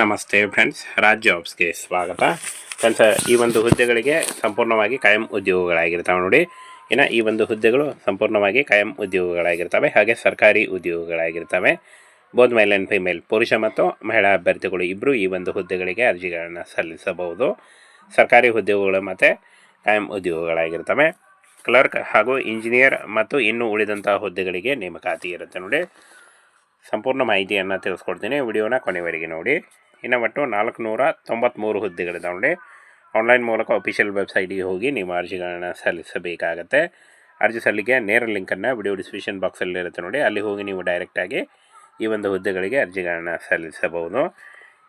ನಮಸ್ತೆ ಫ್ರೆಂಡ್ಸ್ ರಾಜ್ ಜಾಬ್ಸ್ಗೆ ಸ್ವಾಗತ. ಫ್ರೆಂಡ್ಸ್ ಈ ಒಂದು ಹುದ್ದೆಗಳಿಗೆ ಸಂಪೂರ್ಣವಾಗಿ ಕಾಯಂ ಉದ್ಯೋಗಗಳಾಗಿರ್ತವೆ ನೋಡಿ. ಇನ್ನು ಈ ಒಂದು ಹುದ್ದೆಗಳು ಸಂಪೂರ್ಣವಾಗಿ ಕಾಯಂ ಉದ್ಯೋಗಗಳಾಗಿರ್ತವೆ. ಹಾಗೆ ಸರ್ಕಾರಿ ಉದ್ಯೋಗಗಳಾಗಿರ್ತವೆ. ಬೋಧ್ ಮೇಲ್ ಆ್ಯಂಡ್ ಫಿಮೇಲ್ ಪುರುಷ ಮತ್ತು ಮಹಿಳಾ ಅಭ್ಯರ್ಥಿಗಳು ಇಬ್ಬರು ಈ ಒಂದು ಹುದ್ದೆಗಳಿಗೆ ಅರ್ಜಿಗಳನ್ನು ಸಲ್ಲಿಸಬಹುದು. ಸರ್ಕಾರಿ ಹುದ್ದೆಗಳು ಮತ್ತು ಕಾಯಂ ಉದ್ಯೋಗಗಳಾಗಿರ್ತವೆ. ಕ್ಲರ್ಕ್ ಹಾಗೂ ಇಂಜಿನಿಯರ್ ಮತ್ತು ಇನ್ನೂ ಉಳಿದಂತಹ ಹುದ್ದೆಗಳಿಗೆ ನೇಮಕಾತಿ ಇರುತ್ತೆ ನೋಡಿ. ಸಂಪೂರ್ಣ ಮಾಹಿತಿಯನ್ನು ತಿಳಿಸ್ಕೊಡ್ತೀನಿ. ವಿಡಿಯೋನ ಕೊನೆವರೆಗೆ ನೋಡಿ. ಇನ್ನು ಒಟ್ಟು ನಾಲ್ಕು ನೂರ ತೊಂಬತ್ತ್ಮೂರು ಹುದ್ದೆಗಳಿದಾವೆ ನೋಡಿ ಆನ್ಲೈನ್ ಮೂಲಕ ಅಫಿಷಿಯಲ್ ವೆಬ್ಸೈಟಿಗೆ ಹೋಗಿ ನೀವು ಅರ್ಜಿಗಳನ್ನು ಸಲ್ಲಿಸಬೇಕಾಗತ್ತೆ. ಅರ್ಜಿ ಸಲ್ಲಿಕೆ ನೇರ ಲಿಂಕನ್ನು ವಿಡಿಯೋ ಡಿಸ್ಕ್ರಿಪ್ಷನ್ ಬಾಕ್ಸಲ್ಲಿ ಇರುತ್ತೆ ನೋಡಿ. ಅಲ್ಲಿ ಹೋಗಿ ನೀವು ಡೈರೆಕ್ಟಾಗಿ ಈ ಒಂದು ಹುದ್ದೆಗಳಿಗೆ ಅರ್ಜಿಗಳನ್ನು ಸಲ್ಲಿಸಬಹುದು.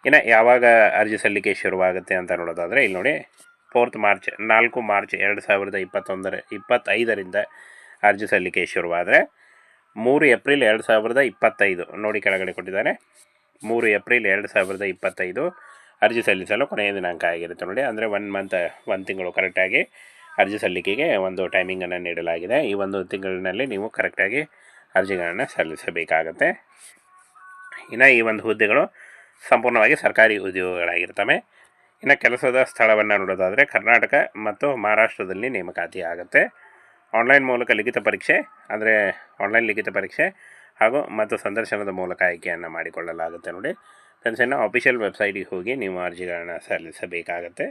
ಇನ್ನು ಯಾವಾಗ ಅರ್ಜಿ ಸಲ್ಲಿಕೆ ಶುರುವಾಗುತ್ತೆ ಅಂತ ನೋಡೋದಾದರೆ, ಇಲ್ಲಿ ನೋಡಿ ಫೋರ್ತ್ ಮಾರ್ಚ್ ನಾಲ್ಕು ಮಾರ್ಚ್ ಎರಡು ಸಾವಿರದ ಇಪ್ಪತ್ತೊಂದರ, ಇಪ್ಪತ್ತೈದರಿಂದ ಅರ್ಜಿ ಸಲ್ಲಿಕೆ ಶುರುವಾದರೆ, ಮೂರು ಏಪ್ರಿಲ್ ಎರಡು ಸಾವಿರದ ಇಪ್ಪತ್ತೈದು, ನೋಡಿ ಕೆಳಗಡೆ ಕೊಟ್ಟಿದ್ದಾರೆ. ಮೂರು ಏಪ್ರಿಲ್ ಎರಡು ಸಾವಿರದ ಇಪ್ಪತ್ತೈದು ಅರ್ಜಿ ಸಲ್ಲಿಸಲು ಕೊನೆಯ ದಿನಾಂಕ ಆಗಿರುತ್ತೆ ನೋಡಿ. ಅಂದರೆ ಒನ್ ಮಂತ್ ಒಂದು ತಿಂಗಳು ಕರೆಕ್ಟಾಗಿ ಅರ್ಜಿ ಸಲ್ಲಿಕೆಗೆ ಒಂದು ಟೈಮಿಂಗನ್ನು ನೀಡಲಾಗಿದೆ. ಈ ಒಂದು ತಿಂಗಳಿನಲ್ಲಿ ನೀವು ಕರೆಕ್ಟಾಗಿ ಅರ್ಜಿಗಳನ್ನು ಸಲ್ಲಿಸಬೇಕಾಗತ್ತೆ. ಇನ್ನು ಈ ಒಂದು ಹುದ್ದೆಗಳು ಸಂಪೂರ್ಣವಾಗಿ ಸರ್ಕಾರಿ ಉದ್ಯೋಗಗಳಾಗಿರ್ತವೆ. ಇನ್ನು ಕೆಲಸದ ಸ್ಥಳವನ್ನು ನೋಡೋದಾದರೆ ಕರ್ನಾಟಕ ಮತ್ತು ಮಹಾರಾಷ್ಟ್ರದಲ್ಲಿ ನೇಮಕಾತಿ ಆಗುತ್ತೆ ಆನ್ಲೈನ್ ಮೂಲಕ ಲಿಖಿತ ಪರೀಕ್ಷೆ, ಅಂದರೆ ಆನ್ಲೈನ್ ಲಿಖಿತ ಪರೀಕ್ಷೆ ಹಾಗೂ ಮತ್ತು ಸಂದರ್ಶನದ ಮೂಲಕ ಆಯ್ಕೆಯನ್ನು ಮಾಡಿಕೊಳ್ಳಲಾಗುತ್ತೆ ನೋಡಿ. ಇನ್ನು ಅಫಿಷಿಯಲ್ ವೆಬ್ಸೈಟಿಗೆ ಹೋಗಿ ನೀವು ಅರ್ಜಿಗಳನ್ನು ಸಲ್ಲಿಸಬೇಕಾಗತ್ತೆ.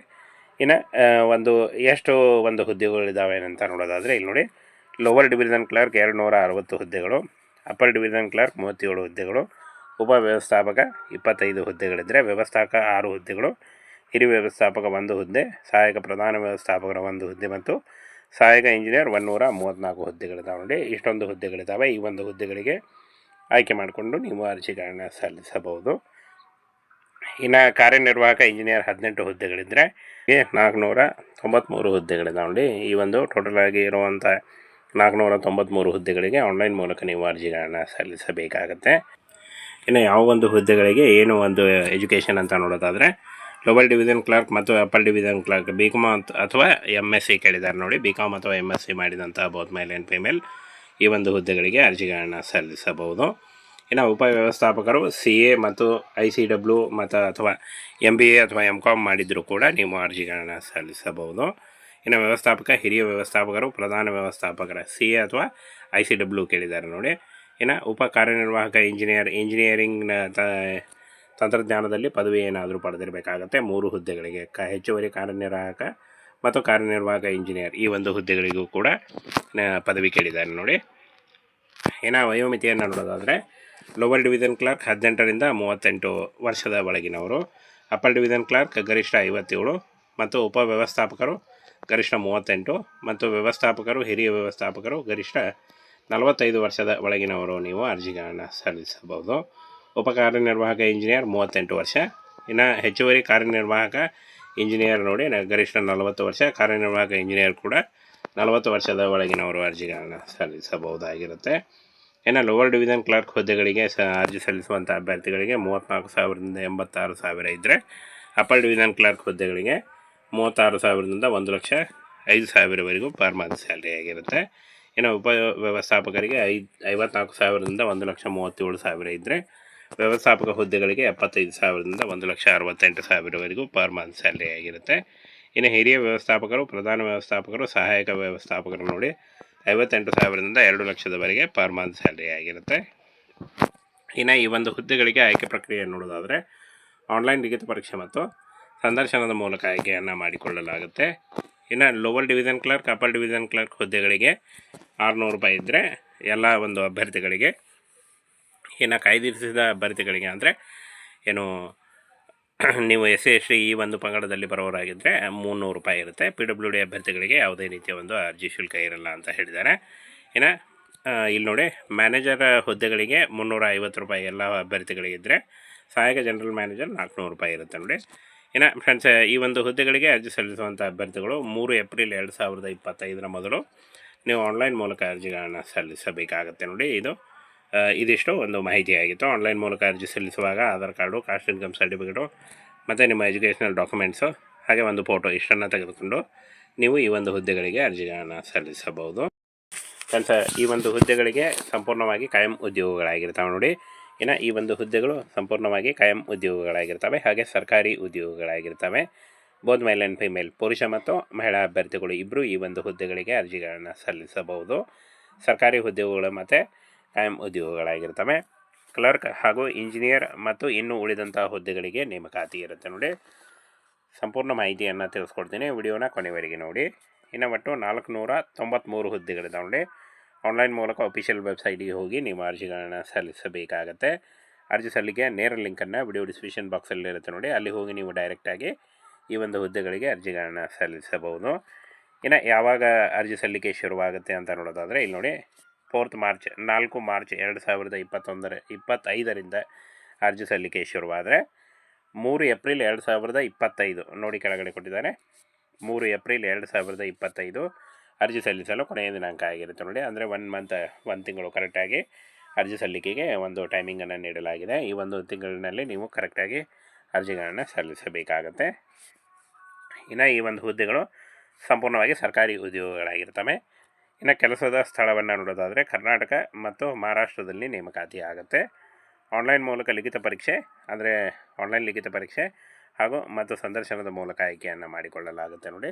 ಇನ್ನು ಒಂದು, ಎಷ್ಟು ಒಂದು ಹುದ್ದೆಗಳಿದ್ದಾವೆ ಅಂತ ನೋಡೋದಾದರೆ ಇಲ್ಲಿ ನೋಡಿ. ಲೋವರ್ ಡಿವಿಷನ್ ಕ್ಲರ್ಕ್ ಎರಡು ನೂರ ಅರವತ್ತು ಹುದ್ದೆಗಳು ಅಪ್ಪರ್ ಡಿವಿಷನ್ ಕ್ಲರ್ಕ್ ಮೂವತ್ತೇಳು ಹುದ್ದೆಗಳು, ಉಪ ವ್ಯವಸ್ಥಾಪಕ ಇಪ್ಪತ್ತೈದು ಹುದ್ದೆಗಳಿದ್ದರೆ ವ್ಯವಸ್ಥಾಪಕ ಆರು ಹುದ್ದೆಗಳು, ಹಿರಿಯ ವ್ಯವಸ್ಥಾಪಕ ಒಂದು ಹುದ್ದೆ, ಸಹಾಯಕ ಪ್ರಧಾನ ವ್ಯವಸ್ಥಾಪಕರ ಒಂದು ಹುದ್ದೆ ಮತ್ತು ಸಹಾಯಕ ಇಂಜಿನಿಯರ್ ಒನ್ನೂರ ಮೂವತ್ತ್ನಾಲ್ಕು ಹುದ್ದೆಗಳಿದ್ದಾವೆ ನೋಡಿ. ಇಷ್ಟೊಂದು ಹುದ್ದೆಗಳಿದ್ದಾವೆ ಈ ಒಂದು ಹುದ್ದೆಗಳಿಗೆ ಆಯ್ಕೆ ಮಾಡಿಕೊಂಡು ನೀವು ಅರ್ಜಿಗಳನ್ನು ಸಲ್ಲಿಸಬಹುದು. ಇನ್ನು ಕಾರ್ಯನಿರ್ವಾಹಕ ಇಂಜಿನಿಯರ್ ಹದಿನೆಂಟು ಹುದ್ದೆಗಳಿದ್ದರೆ ನಾಲ್ಕುನೂರ ತೊಂಬತ್ತ್ಮೂರು ಹುದ್ದೆಗಳಿದ್ದಾವೆ ನೋಡಿ. ಈ ಒಂದು ಟೋಟಲ್ ಆಗಿ ಇರುವಂಥ ನಾಲ್ಕುನೂರ ತೊಂಬತ್ತ್ಮೂರು ಹುದ್ದೆಗಳಿಗೆ ಆನ್ಲೈನ್ ಮೂಲಕ ನೀವು ಅರ್ಜಿಗಳನ್ನು ಸಲ್ಲಿಸಬೇಕಾಗತ್ತೆ. ಇನ್ನು ಯಾವ ಒಂದು ಹುದ್ದೆಗಳಿಗೆ ಏನು ಒಂದು ಎಜುಕೇಷನ್ ಅಂತ ನೋಡೋದಾದರೆ ಲೋವರ್ ಡಿವಿಷನ್ ಕ್ಲರ್ಕ್ ಮತ್ತು upper division clerk B Com ಅಥವಾ ಎಂ ಎಸ್ ಸಿ ಕೇಳಿದ್ದಾರೆ ನೋಡಿ. ಬಿ ಕಾಮ್ ಅಥವಾ ಎಂ ಎಸ್ ಸಿ ಮಾಡಿದಂಥ ಬೋತ್ ಮೇಲ್ ಆ್ಯಂಡ್ ಫಿಮೇಲ್ ಈ ಒಂದು ಹುದ್ದೆಗಳಿಗೆ ಅರ್ಜಿಗಳನ್ನು ಸಲ್ಲಿಸಬಹುದು. ಇನ್ನು ಉಪವ್ಯವಸ್ಥಾಪಕರು ಸಿ ಎ ಮತ್ತು ಐ ಸಿ ಡಬ್ಲ್ಯೂ ಮತ್ತು ಅಥವಾ ಎಂ ಬಿ ಎ ಅಥವಾ ಎಂ ಕಾಮ್ ಮಾಡಿದರೂ ಕೂಡ ನೀವು ಅರ್ಜಿಗಳನ್ನು ಸಲ್ಲಿಸಬಹುದು. ಇನ್ನು ವ್ಯವಸ್ಥಾಪಕ, ಹಿರಿಯ ವ್ಯವಸ್ಥಾಪಕರು, ಪ್ರಧಾನ ವ್ಯವಸ್ಥಾಪಕರ ಸಿ ಎ ಅಥವಾ ಐ ಸಿ ಡಬ್ಲ್ಯೂ ಕೇಳಿದ್ದಾರೆ ನೋಡಿ. ಇನ್ನು ಉಪ ಕಾರ್ಯನಿರ್ವಾಹಕ ಇಂಜಿನಿಯರ್ ಇಂಜಿನಿಯರಿಂಗ್ನ ತ ತಂತ್ರಜ್ಞಾನದಲ್ಲಿ ಪದವಿ ಏನಾದರೂ ಪಡೆದಿರಬೇಕಾಗತ್ತೆ. ಮೂರು ಹುದ್ದೆಗಳಿಗೆ ಕ, ಹೆಚ್ಚುವರಿ ಕಾರ್ಯನಿರ್ವಾಹಕ ಮತ್ತು ಕಾರ್ಯನಿರ್ವಾಹಕ ಇಂಜಿನಿಯರ್ ಈ ಒಂದು ಹುದ್ದೆಗಳಿಗೂ ಕೂಡ ಪದವಿ ಕೇಳಿದ್ದಾರೆ ನೋಡಿ. ಏನ ವಯೋಮಿತಿಯನ್ನು ನೋಡೋದಾದರೆ ಲೋವರ್ ಡಿವಿಷನ್ ಕ್ಲರ್ಕ್ ಹದಿನೆಂಟರಿಂದ ಮೂವತ್ತೆಂಟು ವರ್ಷದ ಒಳಗಿನವರು, ಅಪ್ಪರ್ ಡಿವಿಷನ್ ಕ್ಲರ್ಕ್ ಗರಿಷ್ಠ ಐವತ್ತೇಳು ಮತ್ತು ಉಪ ವ್ಯವಸ್ಥಾಪಕರು ಗರಿಷ್ಠ ಮೂವತ್ತೆಂಟು ಮತ್ತು ವ್ಯವಸ್ಥಾಪಕರು, ಹಿರಿಯ ವ್ಯವಸ್ಥಾಪಕರು ಗರಿಷ್ಠ ನಲವತ್ತೈದು ವರ್ಷದ ಒಳಗಿನವರು ನೀವು ಅರ್ಜಿಗಳನ್ನು ಸಲ್ಲಿಸಬಹುದು. ಉಪ ಕಾರ್ಯನಿರ್ವಾಹಕ ಇಂಜಿನಿಯರ್ ಮೂವತ್ತೆಂಟು ವರ್ಷ. ಇನ್ನು ಹೆಚ್ಚುವರಿ ಕಾರ್ಯನಿರ್ವಾಹಕ ಇಂಜಿನಿಯರ್ ನೋಡಿ ಗರಿಷ್ಠ ನಲವತ್ತು ವರ್ಷ. ಕಾರ್ಯನಿರ್ವಾಹಕ ಇಂಜಿನಿಯರ್ ಕೂಡ ನಲವತ್ತು ವರ್ಷದ ಒಳಗಿನವರು ಅರ್ಜಿಗಳನ್ನು ಸಲ್ಲಿಸಬಹುದಾಗಿರುತ್ತೆ. ಇನ್ನು ಲೋವರ್ ಡಿವಿಷನ್ ಕ್ಲರ್ಕ್ ಹುದ್ದೆಗಳಿಗೆ ಸ, ಅರ್ಜಿ ಸಲ್ಲಿಸುವಂಥ ಅಭ್ಯರ್ಥಿಗಳಿಗೆ ಮೂವತ್ತ್ನಾಲ್ಕು ಸಾವಿರದಿಂದ ಎಂಬತ್ತಾರು ಸಾವಿರ ಇದ್ದರೆ ಅಪ್ಪರ್ ಡಿವಿಷನ್ ಕ್ಲರ್ಕ್ ಹುದ್ದೆಗಳಿಗೆ ಮೂವತ್ತಾರು ಸಾವಿರದಿಂದ ಒಂದು ಲಕ್ಷ ಐದು ಸಾವಿರವರೆಗೂ ಪರ್ ಮಂತ್ ಸ್ಯಾಲ್ರಿ ಆಗಿರುತ್ತೆ. ಇನ್ನು ಉಪ, ವ್ಯವಸ್ಥಾಪಕರಿಗೆ ಐದು, ಐವತ್ನಾಲ್ಕು ಸಾವಿರದಿಂದ ಒಂದು ಲಕ್ಷ ಮೂವತ್ತೇಳು ಸಾವಿರ ಇದ್ದರೆ ವ್ಯವಸ್ಥಾಪಕ ಹುದ್ದೆಗಳಿಗೆ ಎಪ್ಪತ್ತೈದು ಸಾವಿರದಿಂದ ಒಂದು ಲಕ್ಷ ಅರವತ್ತೆಂಟು ಸಾವಿರವರೆಗೂ ಪರ್ ಮಂತ್ ಸ್ಯಾಲ್ರಿ ಆಗಿರುತ್ತೆ. ಇನ್ನು ಹಿರಿಯ ವ್ಯವಸ್ಥಾಪಕರು, ಪ್ರಧಾನ ವ್ಯವಸ್ಥಾಪಕರು, ಸಹಾಯಕ ವ್ಯವಸ್ಥಾಪಕರು ನೋಡಿ ಐವತ್ತೆಂಟು ಸಾವಿರದಿಂದ ಎರಡು ಲಕ್ಷದವರೆಗೆ ಪರ್ ಮಂತ್ ಸ್ಯಾಲ್ರಿ ಆಗಿರುತ್ತೆ. ಇನ್ನು ಈ ಒಂದು ಹುದ್ದೆಗಳಿಗೆ ಆಯ್ಕೆ ಪ್ರಕ್ರಿಯೆ ನೋಡೋದಾದರೆ ಆನ್ಲೈನ್ ಲಿಖಿತ ಪರೀಕ್ಷೆ ಮತ್ತು ಸಂದರ್ಶನದ ಮೂಲಕ ಆಯ್ಕೆಯನ್ನು ಮಾಡಿಕೊಳ್ಳಲಾಗುತ್ತೆ. ಇನ್ನು lower division clerk upper division clerk ಹುದ್ದೆಗಳಿಗೆ ಆರುನೂರು ರೂಪಾಯಿ ಇದ್ದರೆ ಎಲ್ಲ ಒಂದು ಅಭ್ಯರ್ಥಿಗಳಿಗೆ ಇನ್ನು ಕಾಯ್ದಿರಿಸಿದ ಅಭ್ಯರ್ಥಿಗಳಿಗೆ ಅಂದರೆ ಏನು, ನೀವು ಎಸ್ ಎಸ್ ಟಿ ಈ ಒಂದು ಪಂಗಡದಲ್ಲಿ ಬರೋರಾಗಿದ್ದರೆ ಮುನ್ನೂರು ರೂಪಾಯಿ ಇರುತ್ತೆ. ಪಿ ಡಬ್ಲ್ಯೂ ಡಿ ಅಭ್ಯರ್ಥಿಗಳಿಗೆ ಯಾವುದೇ ರೀತಿಯ ಒಂದು ಅರ್ಜಿ ಶುಲ್ಕ ಇರಲ್ಲ ಅಂತ ಹೇಳಿದ್ದಾರೆ. ಇನ್ನು ಇಲ್ಲಿ ನೋಡಿ, ಮ್ಯಾನೇಜರ್ ಹುದ್ದೆಗಳಿಗೆ ಮುನ್ನೂರ ಐವತ್ತು ರೂಪಾಯಿ ಎಲ್ಲ ಅಭ್ಯರ್ಥಿಗಳಿಗಿದ್ದರೆ ಸಹಾಯಕ ಜನರಲ್ ಮ್ಯಾನೇಜರ್ ನಾಲ್ಕುನೂರು ರೂಪಾಯಿ ಇರುತ್ತೆ ನೋಡಿ. ಇನ್ನು ಫ್ರೆಂಡ್ಸ್ ಈ ಒಂದು ಹುದ್ದೆಗಳಿಗೆ ಅರ್ಜಿ ಸಲ್ಲಿಸುವಂಥ ಅಭ್ಯರ್ಥಿಗಳು ಮೂರು ಏಪ್ರಿಲ್ ಎರಡು ಸಾವಿರದ ಇಪ್ಪತ್ತೈದರ ಮೊದಲು ನೀವು ಆನ್ಲೈನ್ ಮೂಲಕ ಅರ್ಜಿಗಳನ್ನು ಸಲ್ಲಿಸಬೇಕಾಗತ್ತೆ ನೋಡಿ. ಇದು ಇದಿಷ್ಟು ಒಂದು ಮಾಹಿತಿಯಾಗಿತ್ತು. ಆನ್ಲೈನ್ ಮೂಲಕ ಅರ್ಜಿ ಸಲ್ಲಿಸುವಾಗ Aadhaar card caste income certificate ಮತ್ತು ನಿಮ್ಮ ಎಜುಕೇಷನಲ್ ಡಾಕ್ಯುಮೆಂಟ್ಸು ಹಾಗೆ ಒಂದು ಫೋಟೋ ಇಷ್ಟನ್ನು ತೆಗೆದುಕೊಂಡು ನೀವು ಈ ಒಂದು ಹುದ್ದೆಗಳಿಗೆ ಅರ್ಜಿಗಳನ್ನು ಸಲ್ಲಿಸಬಹುದು. ಕೆಲಸ ಈ ಒಂದು ಹುದ್ದೆಗಳಿಗೆ ಸಂಪೂರ್ಣವಾಗಿ ಕಾಯಂ ಉದ್ಯೋಗಗಳಾಗಿರ್ತಾವೆ ನೋಡಿ. ಇನ್ನು ಈ ಒಂದು ಹುದ್ದೆಗಳು ಸಂಪೂರ್ಣವಾಗಿ ಕಾಯಂ ಉದ್ಯೋಗಗಳಾಗಿರ್ತವೆ. ಹಾಗೆ ಸರ್ಕಾರಿ ಉದ್ಯೋಗಗಳಾಗಿರ್ತವೆ. ಬೋದ್ ಮೇಲ್ ಆ್ಯಂಡ್ ಫಿಮೇಲ್ ಪುರುಷ ಮತ್ತು ಮಹಿಳಾ ಅಭ್ಯರ್ಥಿಗಳು ಇಬ್ಬರು ಈ ಒಂದು ಹುದ್ದೆಗಳಿಗೆ ಅರ್ಜಿಗಳನ್ನು ಸಲ್ಲಿಸಬಹುದು. ಸರ್ಕಾರಿ ಹುದ್ದೆಗಳು ಮತ್ತು ಕಾಯಂ ಉದ್ಯೋಗಗಳಾಗಿರ್ತವೆ. ಕ್ಲರ್ಕ್ ಹಾಗೂ ಇಂಜಿನಿಯರ್ ಮತ್ತು ಇನ್ನು ಉಳಿದಂಥ ಹುದ್ದೆಗಳಿಗೆ ನೇಮಕಾತಿ ಇರುತ್ತೆ ನೋಡಿ. ಸಂಪೂರ್ಣ ಮಾಹಿತಿಯನ್ನು ತಿಳಿಸ್ಕೊಡ್ತೀನಿ. ವಿಡಿಯೋನ ಕೊನೆವರೆಗೆ ನೋಡಿ. ಇನ್ನು ಒಟ್ಟು ನಾಲ್ಕುನೂರ ತೊಂಬತ್ತ್ಮೂರು ಹುದ್ದೆಗಳಿದಾವೆ ನೋಡಿ. ಆನ್ಲೈನ್ ಮೂಲಕ ಅಫಿಷಿಯಲ್ ವೆಬ್ಸೈಟಿಗೆ ಹೋಗಿ ನೀವು ಅರ್ಜಿಗಳನ್ನು ಸಲ್ಲಿಸಬೇಕಾಗತ್ತೆ. ಅರ್ಜಿ ಸಲ್ಲಿಕೆ ನೇರ ಲಿಂಕನ್ನು ವಿಡಿಯೋ ಡಿಸ್ಕ್ರಿಪ್ಷನ್ ಬಾಕ್ಸಲ್ಲಿ ಇರುತ್ತೆ ನೋಡಿ. ಅಲ್ಲಿ ಹೋಗಿ ನೀವು ಡೈರೆಕ್ಟಾಗಿ ಈ ಒಂದು ಹುದ್ದೆಗಳಿಗೆ ಅರ್ಜಿಗಳನ್ನು ಸಲ್ಲಿಸಬಹುದು. ಇನ್ನು ಯಾವಾಗ ಅರ್ಜಿ ಸಲ್ಲಿಕೆ ಶುರುವಾಗುತ್ತೆ ಅಂತ ನೋಡೋದಾದರೆ ಇಲ್ಲಿ ನೋಡಿ. ಫೋರ್ತ್ ಮಾರ್ಚ್, ನಾಲ್ಕು ಮಾರ್ಚ್ ಎರಡು ಸಾವಿರದ ಇಪ್ಪತ್ತೊಂದರ, ಇಪ್ಪತ್ತೈದರಿಂದ ಅರ್ಜಿ ಸಲ್ಲಿಕೆ ಶುರುವಾದರೆ ಮೂರು ಏಪ್ರಿಲ್ ಎರಡು ಸಾವಿರದ ಇಪ್ಪತ್ತೈದು. ನೋಡಿ ಕೆಳಗಡೆ ಕೊಟ್ಟಿದ್ದಾರೆ. ಮೂರು ಏಪ್ರಿಲ್ ಎರಡು ಸಾವಿರದ ಇಪ್ಪತ್ತೈದು ಅರ್ಜಿ ಸಲ್ಲಿಸಲು ಕೊನೆಯ ದಿನಾಂಕ ಆಗಿರುತ್ತೆ ನೋಡಿ. ಅಂದರೆ ಒನ್ ಮಂತ್ ಒಂದು ತಿಂಗಳು ಕರೆಕ್ಟಾಗಿ ಅರ್ಜಿ ಸಲ್ಲಿಕೆಗೆ ಒಂದು ಟೈಮಿಂಗನ್ನು ನೀಡಲಾಗಿದೆ. ಈ ಒಂದು ತಿಂಗಳಿನಲ್ಲಿ ನೀವು ಕರೆಕ್ಟಾಗಿ ಅರ್ಜಿಗಳನ್ನು ಸಲ್ಲಿಸಬೇಕಾಗತ್ತೆ. ಇನ್ನು ಈ ಒಂದು ಹುದ್ದೆಗಳು ಸಂಪೂರ್ಣವಾಗಿ ಸರ್ಕಾರಿ ಉದ್ಯೋಗಗಳಾಗಿರ್ತವೆ. ಇನ್ನು ಕೆಲಸದ ಸ್ಥಳವನ್ನು ನೋಡೋದಾದರೆ ಕರ್ನಾಟಕ ಮತ್ತು ಮಹಾರಾಷ್ಟ್ರದಲ್ಲಿ ನೇಮಕಾತಿ ಆಗುತ್ತೆ. ಆನ್ಲೈನ್ ಮೂಲಕ ಲಿಖಿತ ಪರೀಕ್ಷೆ, ಅಂದರೆ ಆನ್ಲೈನ್ ಲಿಖಿತ ಪರೀಕ್ಷೆ ಹಾಗೂ ಮತ್ತು ಸಂದರ್ಶನದ ಮೂಲಕ ಆಯ್ಕೆಯನ್ನು ಮಾಡಿಕೊಳ್ಳಲಾಗುತ್ತೆ ನೋಡಿ.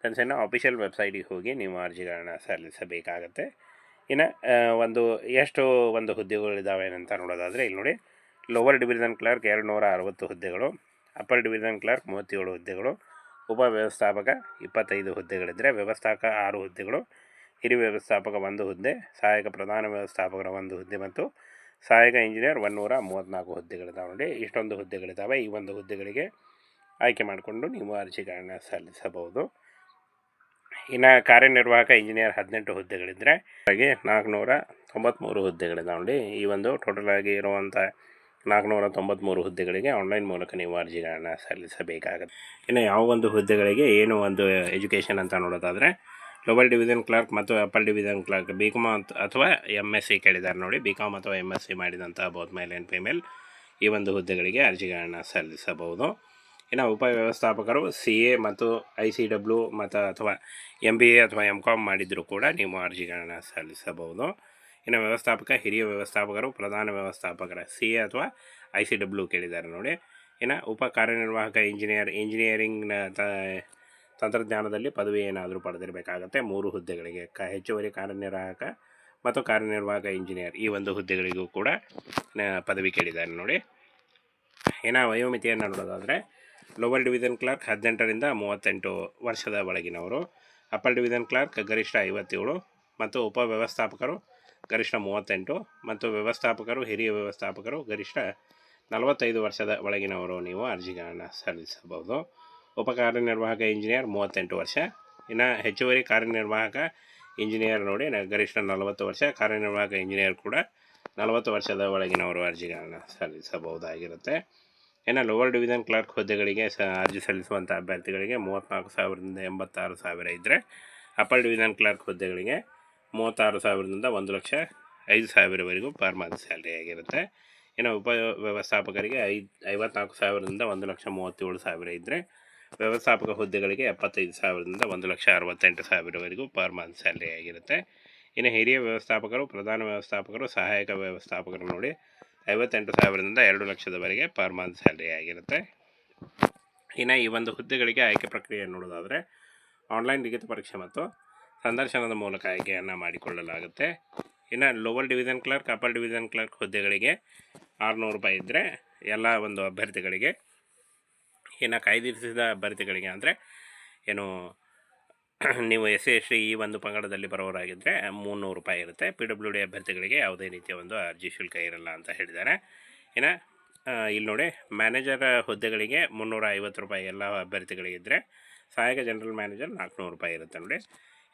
ಫ್ರೆಂಡ್ಸ್ ಇನ್ನು ಅಫಿಷಿಯಲ್ ವೆಬ್ಸೈಟಿಗೆ ಹೋಗಿ ನೀವು ಅರ್ಜಿಗಳನ್ನು ಸಲ್ಲಿಸಬೇಕಾಗತ್ತೆ. ಇನ್ನು ಒಂದು, ಎಷ್ಟು ಒಂದು ಹುದ್ದೆಗಳಿದ್ದಾವೆ ಅಂತ ನೋಡೋದಾದರೆ ಇಲ್ಲಿ ನೋಡಿ. ಲೋವರ್ ಡಿವಿಷನ್ ಕ್ಲರ್ಕ್ ಎರಡು ನೂರ ಅರವತ್ತು ಹುದ್ದೆಗಳು ಅಪ್ಪರ್ ಡಿವಿಷನ್ ಕ್ಲರ್ಕ್ ಮೂವತ್ತೇಳು ಹುದ್ದೆಗಳು, ಉಪ ವ್ಯವಸ್ಥಾಪಕ ಇಪ್ಪತ್ತೈದು ಹುದ್ದೆಗಳಿದ್ದರೆ ವ್ಯವಸ್ಥಾಪಕ ಆರು ಹುದ್ದೆಗಳು ಹಿರಿಯ ವ್ಯವಸ್ಥಾಪಕ ಒಂದು ಹುದ್ದೆ, ಸಹಾಯಕ ಪ್ರಧಾನ ವ್ಯವಸ್ಥಾಪಕರ ಒಂದು ಹುದ್ದೆ ಮತ್ತು ಸಹಾಯಕ ಇಂಜಿನಿಯರ್ ಒನ್ನೂರ ಮೂವತ್ತ್ನಾಲ್ಕು ಹುದ್ದೆಗಳಿದ್ದಾವೆ ನೋಡಿ. ಇಷ್ಟೊಂದು ಹುದ್ದೆಗಳಿದ್ದಾವೆ. ಈ ಒಂದು ಹುದ್ದೆಗಳಿಗೆ ಆಯ್ಕೆ ಮಾಡಿಕೊಂಡು ನೀವು ಅರ್ಜಿಗಳನ್ನು ಸಲ್ಲಿಸಬಹುದು. ಇನ್ನು ಕಾರ್ಯನಿರ್ವಾಹಕ ಇಂಜಿನಿಯರ್ ಹದಿನೆಂಟು ಹುದ್ದೆಗಳಿದ್ದರೆ ಹಾಗೆ ನಾಲ್ಕುನೂರ ತೊಂಬತ್ತ್ಮೂರು ಹುದ್ದೆಗಳಿದ್ದಾವೆ ನೋಡಿ. ಈ ಒಂದು ಟೋಟಲ್ ಆಗಿ ಇರುವಂಥ ನಾಲ್ಕುನೂರ ತೊಂಬತ್ತ್ಮೂರು ಹುದ್ದೆಗಳಿಗೆ ಆನ್ಲೈನ್ ಮೂಲಕ ನೀವು ಅರ್ಜಿಗಳನ್ನು ಸಲ್ಲಿಸಬೇಕಾಗುತ್ತೆ. ಇನ್ನು ಯಾವ ಒಂದು ಹುದ್ದೆಗಳಿಗೆ ಏನು ಒಂದು ಎಜುಕೇಷನ್ ಅಂತ ನೋಡೋದಾದರೆ ಲೋವರ್ ಡಿವಿಷನ್ ಕ್ಲರ್ಕ್ ಮತ್ತು upper division clerk B Com ಅಥವಾ ಎಂ ಎಸ್ ಸಿ ಕೇಳಿದ್ದಾರೆ ನೋಡಿ. ಬಿ ಕಾಮ್ ಅಥವಾ ಎಂ ಎಸ್ ಸಿ ಮಾಡಿದಂಥ ಬೋತ್ ಮೇಲ್ ಆ್ಯಂಡ್ ಫಿಮೇಲ್ ಈ ಒಂದು ಹುದ್ದೆಗಳಿಗೆ ಅರ್ಜಿಗಳನ್ನು ಸಲ್ಲಿಸಬಹುದು. ಇನ್ನು ಉಪವ್ಯವಸ್ಥಾಪಕರು ಸಿ ಎ ಮತ್ತು ಐ ಸಿ ಡಬ್ಲ್ಯೂ ಮತ್ತು ಅಥವಾ ಎಂ ಬಿ ಎ ಅಥವಾ ಎಂ ಕಾಮ್ ಮಾಡಿದರೂ ಕೂಡ ನೀವು ಅರ್ಜಿಗಳನ್ನು ಸಲ್ಲಿಸಬಹುದು. ಇನ್ನು ವ್ಯವಸ್ಥಾಪಕ, ಹಿರಿಯ ವ್ಯವಸ್ಥಾಪಕರು, ಪ್ರಧಾನ ವ್ಯವಸ್ಥಾಪಕರ ಸಿ ಎ ಅಥವಾ ಐ ಸಿ ಡಬ್ಲ್ಯೂ ಕೇಳಿದ್ದಾರೆ ನೋಡಿ. ಇನ್ನು ಉಪ ಕಾರ್ಯನಿರ್ವಾಹಕ ಇಂಜಿನಿಯರ್ ಇಂಜಿನಿಯರಿಂಗ್ನ ತ ತಂತ್ರಜ್ಞಾನದಲ್ಲಿ ಪದವಿ ಏನಾದರೂ ಪಡೆದಿರಬೇಕಾಗತ್ತೆ. ಮೂರು ಹುದ್ದೆಗಳಿಗೆ ಕ, ಹೆಚ್ಚುವರಿ ಕಾರ್ಯನಿರ್ವಾಹಕ ಮತ್ತು ಕಾರ್ಯನಿರ್ವಾಹಕ ಇಂಜಿನಿಯರ್ ಈ ಒಂದು ಹುದ್ದೆಗಳಿಗೂ ಕೂಡ ಪದವಿ ಕೇಳಿದ್ದಾರೆ ನೋಡಿ. ಏನೋ ವಯೋಮಿತಿಯನ್ನು ನೋಡೋದಾದರೆ, ಲೋವರ್ ಡಿವಿಷನ್ ಕ್ಲರ್ಕ್ ಹದಿನೆಂಟರಿಂದ ಮೂವತ್ತೆಂಟು ವರ್ಷದ ಒಳಗಿನವರು, ಅಪ್ಪರ್ ಡಿವಿಷನ್ ಕ್ಲರ್ಕ್ ಗರಿಷ್ಠ ಐವತ್ತೇಳು ಮತ್ತು ಉಪ ವ್ಯವಸ್ಥಾಪಕರು ಗರಿಷ್ಠ ಮೂವತ್ತೆಂಟು ಮತ್ತು ವ್ಯವಸ್ಥಾಪಕರು, ಹಿರಿಯ ವ್ಯವಸ್ಥಾಪಕರು ಗರಿಷ್ಠ ನಲವತ್ತೈದು ವರ್ಷದ ಒಳಗಿನವರು ನೀವು ಅರ್ಜಿಗಳನ್ನು ಸಲ್ಲಿಸಬಹುದು. ಉಪ ಕಾರ್ಯನಿರ್ವಾಹಕ ಇಂಜಿನಿಯರ್ ಮೂವತ್ತೆಂಟು ವರ್ಷ. ಇನ್ನು ಹೆಚ್ಚುವರಿ ಕಾರ್ಯನಿರ್ವಾಹಕ ಇಂಜಿನಿಯರ್ ನೋಡಿ ಗರಿಷ್ಠ ನಲವತ್ತು ವರ್ಷ. ಕಾರ್ಯನಿರ್ವಾಹಕ ಇಂಜಿನಿಯರ್ ಕೂಡ ನಲವತ್ತು ವರ್ಷದ ಒಳಗಿನವರು ಅರ್ಜಿಗಳನ್ನು ಸಲ್ಲಿಸಬಹುದಾಗಿರುತ್ತೆ. ಇನ್ನು ಲೋವರ್ ಡಿವಿಷನ್ ಕ್ಲರ್ಕ್ ಹುದ್ದೆಗಳಿಗೆ ಸ ಅರ್ಜಿ ಸಲ್ಲಿಸುವಂಥ ಅಭ್ಯರ್ಥಿಗಳಿಗೆ ಮೂವತ್ತ್ನಾಲ್ಕು ಸಾವಿರದಿಂದ ಎಂಬತ್ತಾರು ಸಾವಿರ ಇದ್ದರೆ ಅಪ್ಪರ್ ಡಿವಿಷನ್ ಕ್ಲರ್ಕ್ ಹುದ್ದೆಗಳಿಗೆ ಮೂವತ್ತಾರು ಸಾವಿರದಿಂದ ಒಂದು ಲಕ್ಷ ಐದು ಸಾವಿರವರೆಗೂ ಪರ್ ಮಂತ್ ಸ್ಯಾಲ್ರಿ ಆಗಿರುತ್ತೆ. ಇನ್ನು ಉಪ ವ್ಯವಸ್ಥಾಪಕರಿಗೆ ಐದು, ಐವತ್ನಾಲ್ಕು ಸಾವಿರದಿಂದ ಒಂದು ಲಕ್ಷ ಮೂವತ್ತೇಳು ಸಾವಿರ ಇದ್ದರೆ ವ್ಯವಸ್ಥಾಪಕ ಹುದ್ದೆಗಳಿಗೆ ಎಪ್ಪತ್ತೈದು ಸಾವಿರದಿಂದ ಒಂದು ಲಕ್ಷ ಅರವತ್ತೆಂಟು ಸಾವಿರವರೆಗೂ ಪರ್ ಮಂತ್ ಸ್ಯಾಲ್ರಿ ಆಗಿರುತ್ತೆ. ಇನ್ನು ಹಿರಿಯ ವ್ಯವಸ್ಥಾಪಕರು, ಪ್ರಧಾನ ವ್ಯವಸ್ಥಾಪಕರು, ಸಹಾಯಕ ವ್ಯವಸ್ಥಾಪಕರು ನೋಡಿ ಐವತ್ತೆಂಟು ಸಾವಿರದಿಂದ ಎರಡು ಲಕ್ಷದವರೆಗೆ ಪರ್ ಮಂತ್ ಸ್ಯಾಲ್ರಿ ಆಗಿರುತ್ತೆ. ಇನ್ನು ಈ ಒಂದು ಹುದ್ದೆಗಳಿಗೆ ಆಯ್ಕೆ ಪ್ರಕ್ರಿಯೆ ನೋಡೋದಾದರೆ ಆನ್ಲೈನ್ ಲಿಖಿತ ಪರೀಕ್ಷೆ ಮತ್ತು ಸಂದರ್ಶನದ ಮೂಲಕ ಆಯ್ಕೆಯನ್ನು ಮಾಡಿಕೊಳ್ಳಲಾಗುತ್ತೆ. ಇನ್ನು lower division clerk upper division clerk ಹುದ್ದೆಗಳಿಗೆ ಆರುನೂರು ರೂಪಾಯಿ ಇದ್ದರೆ ಎಲ್ಲ ಒಂದು ಅಭ್ಯರ್ಥಿಗಳಿಗೆ ಇನ್ನು ಕಾಯ್ದಿರಿಸಿದ ಅಭ್ಯರ್ಥಿಗಳಿಗೆ ಅಂದರೆ ಏನು, ನೀವು ಎಸ್ ಎಸ್ ಟಿ ಈ ಒಂದು ಪಂಗಡದಲ್ಲಿ ಬರೋರಾಗಿದ್ದರೆ ಮುನ್ನೂರು ರೂಪಾಯಿ ಇರುತ್ತೆ. ಪಿ ಡಬ್ಲ್ಯೂ ಡಿ ಅಭ್ಯರ್ಥಿಗಳಿಗೆ ಯಾವುದೇ ರೀತಿಯ ಒಂದು ಅರ್ಜಿ ಶುಲ್ಕ ಇರಲ್ಲ ಅಂತ ಹೇಳಿದ್ದಾರೆ. ಇನ್ನು ಇಲ್ಲಿ ನೋಡಿ, ಮ್ಯಾನೇಜರ್ ಹುದ್ದೆಗಳಿಗೆ ಮುನ್ನೂರ ಐವತ್ತು ರೂಪಾಯಿ ಎಲ್ಲ ಅಭ್ಯರ್ಥಿಗಳಿಗಿದ್ದರೆ ಸಹಾಯಕ ಜನರಲ್ ಮ್ಯಾನೇಜರ್ ನಾಲ್ಕುನೂರು ರೂಪಾಯಿ ಇರುತ್ತೆ ನೋಡಿ.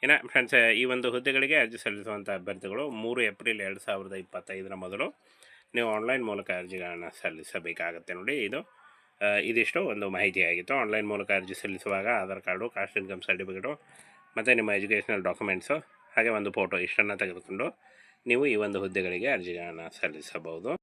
ಇನ್ನು ಫ್ರೆಂಡ್ಸ್ ಈ ಒಂದು ಹುದ್ದೆಗಳಿಗೆ ಅರ್ಜಿ ಸಲ್ಲಿಸುವಂಥ ಅಭ್ಯರ್ಥಿಗಳು ಮೂರು ಏಪ್ರಿಲ್ ಎರಡು ಸಾವಿರದ ಇಪ್ಪತ್ತೈದರ ಮೊದಲು ನೀವು ಆನ್ಲೈನ್ ಮೂಲಕ ಅರ್ಜಿಗಳನ್ನು ಸಲ್ಲಿಸಬೇಕಾಗತ್ತೆ ನೋಡಿ. ಇದು ಇದಿಷ್ಟು ಒಂದು ಮಾಹಿತಿಯಾಗಿತ್ತು. ಆನ್ಲೈನ್ ಮೂಲಕ ಅರ್ಜಿ ಸಲ್ಲಿಸುವಾಗ Aadhaar card caste income certificate ಮತ್ತು ನಿಮ್ಮ ಎಜುಕೇಷನಲ್ ಡಾಕ್ಯುಮೆಂಟ್ಸು ಹಾಗೆ ಒಂದು ಫೋಟೋ ಇಷ್ಟನ್ನು ತೆಗೆದುಕೊಂಡು ನೀವು ಈ ಒಂದು ಹುದ್ದೆಗಳಿಗೆ ಅರ್ಜಿಗಳನ್ನು ಸಲ್ಲಿಸಬಹುದು.